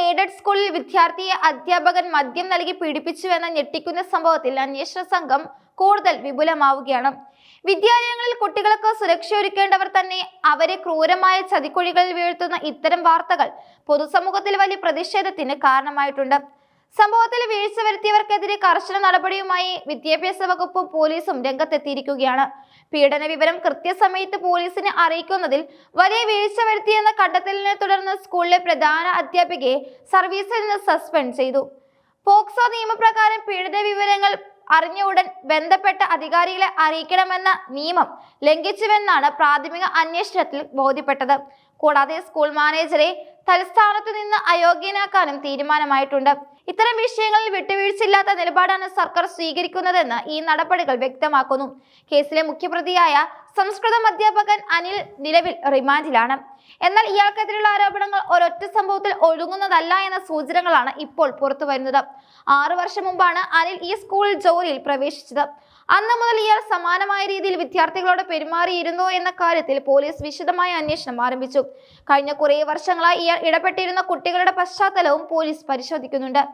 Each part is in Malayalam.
എയ്ഡഡ് സ്കൂളിൽ വിദ്യാർത്ഥിയെ അധ്യാപകൻ മദ്യം നൽകി പീഡിപ്പിച്ചുവെന്ന ഞെട്ടിക്കുന്ന സംഭവത്തിൽ അന്വേഷണ സംഘം കൂടുതൽ വിപുലമാവുകയാണ്. വിദ്യാലയങ്ങളിൽ കുട്ടികൾക്ക് സുരക്ഷ ഒരുക്കേണ്ടവർ തന്നെ അവരെ ക്രൂരമായ ചതിക്കുഴികളിൽ വീഴ്ത്തുന്ന ഇത്തരം വാർത്തകൾ പൊതുസമൂഹത്തിൽ വലിയ പ്രതിഷേധത്തിന് കാരണമായിട്ടുണ്ട്. സംഭവത്തിൽ വീഴ്ച വരുത്തിയവർക്കെതിരെ കർശന നടപടിയുമായി വിദ്യാഭ്യാസ വകുപ്പും പോലീസും രംഗത്തെത്തിയിരിക്കുകയാണ്. പീഡന വിവരം കൃത്യസമയത്ത് പോലീസിനെ അറിയിക്കുന്നതിൽ വലിയ വീഴ്ച വരുത്തിയെന്ന കണ്ടെത്തലിനെ തുടർന്ന് സ്കൂളിലെ പ്രധാന അധ്യാപികയെ സർവീസിൽ നിന്ന് സസ്പെൻഡ് ചെയ്തു. പോക്സോ നിയമപ്രകാരം പീഡന വിവരങ്ങൾ അറിഞ്ഞ ഉടൻ ബന്ധപ്പെട്ട അധികാരികളെ അറിയിക്കണമെന്ന നിയമം ലംഘിച്ചുവെന്നാണ് പ്രാഥമിക അന്വേഷണത്തിൽ ബോധ്യപ്പെട്ടത്. കൂടാതെ സ്കൂൾ മാനേജറെ തലസ്ഥാനത്തു നിന്ന് അയോഗ്യനാക്കാനും തീരുമാനമായിട്ടുണ്ട്. ഇത്തരം വിഷയങ്ങളിൽ വിട്ടുവീഴ്ചയില്ലാത്ത നിലപാടാണ് സർക്കാർ സ്വീകരിക്കുന്നതെന്ന് ഈ നടപടികൾ വ്യക്തമാക്കുന്നു. കേസിലെ മുഖ്യപ്രതിയായ സംസ്കൃതം അധ്യാപകൻ അനിൽ നിലവിൽ റിമാൻഡിലാണ്. എന്നാൽ ഇയാൾക്കെതിരെയുള്ള ആരോപണങ്ങൾ ഒരൊറ്റ സംഭവത്തിൽ ഒഴുകുന്നതല്ല എന്ന സൂചനകളാണ് ഇപ്പോൾ പുറത്തു വരുന്നത്. ആറു വർഷം മുമ്പാണ് അനിൽ ഈ സ്കൂളിൽ ജോലിയിൽ പ്രവേശിച്ചത്. അന്ന് മുതൽ ഇയാൾ സമാനമായ രീതിയിൽ വിദ്യാർത്ഥികളോട് പെരുമാറിയിരുന്നോ എന്ന കാര്യത്തിൽ പോലീസ് വിശദമായ അന്വേഷണം ആരംഭിച്ചു. കഴിഞ്ഞ കുറേ വർഷങ്ങളായി ഇയാൾ ഇടപെട്ടിരുന്ന കുട്ടികളുടെ പശ്ചാത്തലവും പോലീസ് പരിശോധിക്കുന്നുണ്ട്.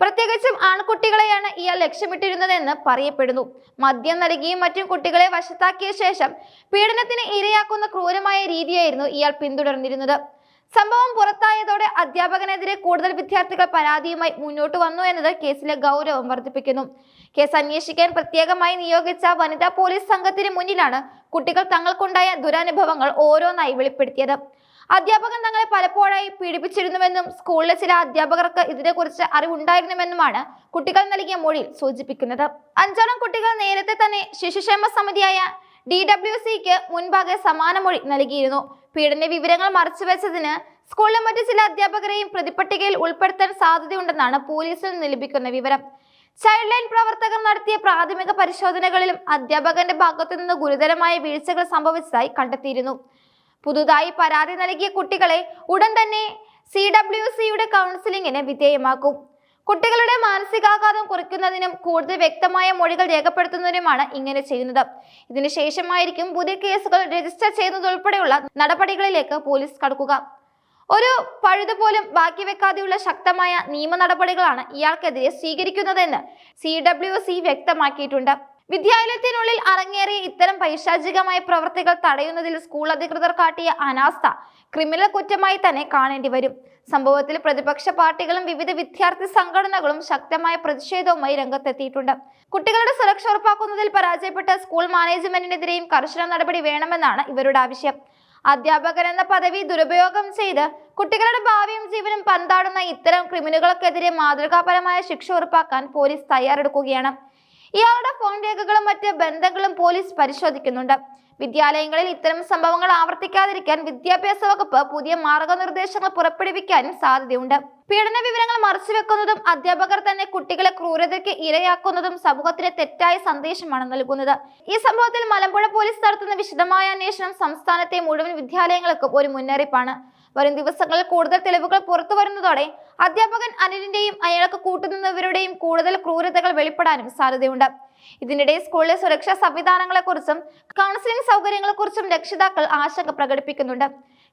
പ്രത്യേകിച്ചും ആൺകുട്ടികളെയാണ് ഇയാൾ ലക്ഷ്യമിട്ടിരുന്നതെന്ന് പറയപ്പെടുന്നു. മദ്യം നൽകിയും മറ്റും കുട്ടികളെ വശത്താക്കിയ ശേഷം പീഡനത്തിന് ഇരയാക്കുന്ന ക്രൂരമായ രീതിയായിരുന്നു ഇയാൾ പിന്തുടർന്നിരുന്നത്. സംഭവം പുറത്തായതോടെ അധ്യാപകനെതിരെ കൂടുതൽ വിദ്യാർത്ഥികൾ പരാതിയുമായി മുന്നോട്ട് വന്നു എന്നത് കേസിലെ ഗൗരവം വർദ്ധിപ്പിക്കുന്നു. കേസ് അന്വേഷിക്കാൻ പ്രത്യേകമായി നിയോഗിച്ച വനിതാ പോലീസ് സംഘത്തിന് മുന്നിലാണ് കുട്ടികൾ തങ്ങൾക്കുണ്ടായ ദുരനുഭവങ്ങൾ ഓരോന്നായി വെളിപ്പെടുത്തിയത്. അധ്യാപകൻ തങ്ങളെ പലപ്പോഴായി പീഡിപ്പിച്ചിരുന്നുവെന്നും സ്കൂളിലെ ചില അധ്യാപകർക്ക് ഇതിനെക്കുറിച്ച് അറിവുണ്ടായിരുന്നുവെന്നുമാണ് കുട്ടികൾ നൽകിയ മൊഴിയിൽ സൂചിപ്പിക്കുന്നത്. അഞ്ചോളം കുട്ടികൾ നേരത്തെ തന്നെ ശിശുക്ഷേമ സമിതിയായ ഡി ഡബ്ല്യു സിക്ക് മുൻപാകെ സമാന മൊഴി നൽകിയിരുന്നു. പീഡന വിവരങ്ങൾ മറച്ചുവെച്ചതിന് സ്കൂളിലെ മറ്റു ചില അധ്യാപകരെയും പ്രതിപട്ടികയിൽ ഉൾപ്പെടുത്താൻ സാധ്യതയുണ്ടെന്നാണ് പോലീസിൽ നിന്ന് ലഭിക്കുന്ന വിവരം. ചൈൽഡ് ലൈൻ പ്രവർത്തകർ നടത്തിയ പ്രാഥമിക പരിശോധനകളിലും അധ്യാപകന്റെ ഭാഗത്തു നിന്ന് ഗുരുതരമായ വീഴ്ചകൾ സംഭവിച്ചതായി കണ്ടെത്തിയിരുന്നു. പുതുതായി പരാതി നൽകിയ കുട്ടികളെ ഉടൻ തന്നെ സി ഡബ്ല്യു സിയുടെ കൗൺസിലിംഗിന് വിധേയമാക്കും. കുട്ടികളുടെ മാനസികാഘാതം കുറയ്ക്കുന്നതിനും കൂടുതൽ വ്യക്തമായ മൊഴികൾ രേഖപ്പെടുത്തുന്നതിനുമാണ് ഇങ്ങനെ ചെയ്യുന്നത്. ഇതിനുശേഷമായിരിക്കും പുതിയ കേസുകൾ രജിസ്റ്റർ ചെയ്യുന്നതുൾപ്പെടെയുള്ള നടപടികളിലേക്ക് പോലീസ് കടക്കുക. ഒരു പഴുതുപോലും ബാക്കി വെക്കാതെയുള്ള ശക്തമായ നിയമ നടപടികളാണ് ഇയാൾക്കെതിരെ സ്വീകരിക്കുന്നതെന്ന് സി ഡബ്ല്യു സി വ്യക്തമാക്കിയിട്ടുണ്ട്. വിദ്യാലയത്തിനുള്ളിൽ അരങ്ങേറിയ ഇത്തരം പൈശാചികമായ പ്രവർത്തികൾ തടയുന്നതിൽ സ്കൂൾ അധികൃതർ കാട്ടിയ അനാസ്ഥ ക്രിമിനൽ കുറ്റമായി തന്നെ കാണേണ്ടി വരും. സംഭവത്തിൽ പ്രതിപക്ഷ പാർട്ടികളും വിവിധ വിദ്യാർത്ഥി സംഘടനകളും ശക്തമായ പ്രതിഷേധവുമായി രംഗത്തെത്തിയിട്ടുണ്ട്. കുട്ടികളുടെ സുരക്ഷ ഉറപ്പാക്കുന്നതിൽ പരാജയപ്പെട്ട സ്കൂൾ മാനേജ്മെന്റിനെതിരെയും കർശന നടപടി വേണമെന്നാണ് ഇവരുടെ ആവശ്യം. അധ്യാപകൻ എന്ന പദവി ദുരുപയോഗം ചെയ്ത് കുട്ടികളുടെ ഭാവിയും ജീവനും പന്താടുന്ന ഇത്തരം ക്രിമിനലുകൾക്കെതിരെ മാതൃകാപരമായ ശിക്ഷ ഉറപ്പാക്കാൻ പോലീസ് തയ്യാറെടുക്കുകയാണ്. ഇയാളുടെ ഫോൺ രേഖകളും മറ്റ് ബന്ധങ്ങളും പോലീസ് പരിശോധിക്കുന്നുണ്ട്. വിദ്യാലയങ്ങളിൽ ഇത്തരം സംഭവങ്ങൾ ആവർത്തിക്കാതിരിക്കാൻ വിദ്യാഭ്യാസ വകുപ്പ് പുതിയ മാർഗനിർദ്ദേശങ്ങൾ പുറപ്പെടുവിക്കാനും സാധ്യതയുണ്ട്. പീഡന വിവരങ്ങൾ മറച്ചുവെക്കുന്നതും അധ്യാപകർ തന്നെ കുട്ടികളെ ക്രൂരതയ്ക്ക് ഇരയാക്കുന്നതും സമൂഹത്തിന് തെറ്റായ സന്ദേശമാണ് നൽകുന്നത്. ഈ സംഭവത്തിൽ മലമ്പുഴ പോലീസ് നടത്തുന്ന വിശദമായ അന്വേഷണം സംസ്ഥാനത്തെ മുഴുവൻ വിദ്യാലയങ്ങൾക്കും ഒരു മുന്നറിയിപ്പാണ്. വരും ദിവസങ്ങളിൽ കൂടുതൽ തെളിവുകൾ പുറത്തു വരുന്നതോടെ അധ്യാപകൻ അനിലിന്റെയും അയാൾക്ക് കൂട്ടുനിന്നവരുടെയും കൂടുതൽ ക്രൂരതകൾ വെളിപ്പെടാനും സാധ്യതയുണ്ട്. ഇതിനിടെ സ്കൂളിലെ സുരക്ഷാ സംവിധാനങ്ങളെക്കുറിച്ചും കൗൺസിലിംഗ് സൗകര്യങ്ങളെക്കുറിച്ചും രക്ഷിതാക്കൾ ആശങ്ക പ്രകടിപ്പിക്കുന്നുണ്ട്.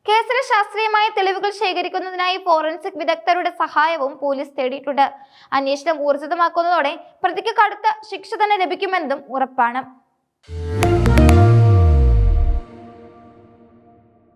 കേസിലെ ശാസ്ത്രീയമായ തെളിവുകൾ ശേഖരിക്കുന്നതിനായി ഫോറൻസിക് വിദഗ്ധരുടെ സഹായവും പോലീസ് തേടിയിട്ടുണ്ട്. അന്വേഷണം ഊർജിതമാക്കുന്നതോടെ പ്രതിക്ക് കടുത്ത ശിക്ഷ തന്നെ ലഭിക്കുമെന്നും ഉറപ്പാണ്.